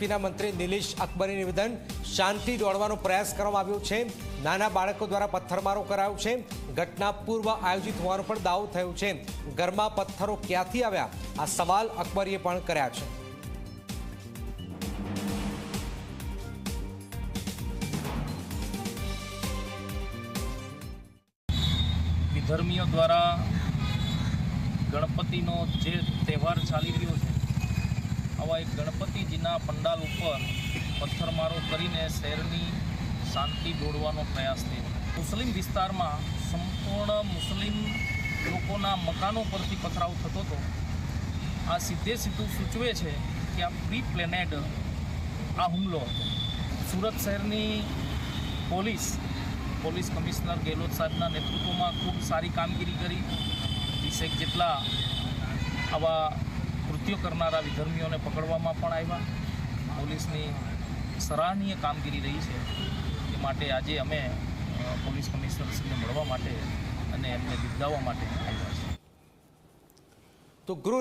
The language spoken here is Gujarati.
બીજેપીના મંત્રી નિલેશ અકબરે નિવેદન, શાંતિ દોડવાનો પ્રયાસ કરવામાં આવ્યો છે. નાના બાળકો દ્વારા પથ્થરમારો કરાયો છે. ઘટના પૂર્વ આયોજિત હોવાનો પણ દાવો થયો છે. ઘરમાં પથ્થરો ક્યાંથી આવ્યા? આ સવાલ અકબરીએ પણ કર્યા છે. વિધર્મીઓ દ્વારા ગણપતિનો જે તહેવાર ચાલી રહ્યો છે આવા એક ગણપતિજીના પંડાલ ઉપર પથ્થરમારો કરીને શહેરની શાંતિ દોડવાનો પ્રયાસ થયો. મુસ્લિમ વિસ્તારમાં સંપૂર્ણ મુસ્લિમ લોકોના મકાનો પરથી પથરાવ થતો હતો. આ સીધે સીધું સૂચવે છે કે આ પ્રી પ્લેનેડ આ હુમલો હતો. સુરત શહેરની પોલીસ પોલીસ કમિશનર ગેહલોત સાહેબના નેતૃત્વમાં ખૂબ સારી કામગીરી કરી. વીસેક જેટલા આવા કૃત્યો કરનારા વિધર્મીઓને પકડવામાં પણ આવ્યા. પોલીસની સરાહનીય કામગીરી રહી છે. એ માટે આજે અમે પોલીસ કમિશનરશ્રીને મળવા માટે અને એમને બિરદાવવા માટે આવ્યા છીએ. તો ગૃહ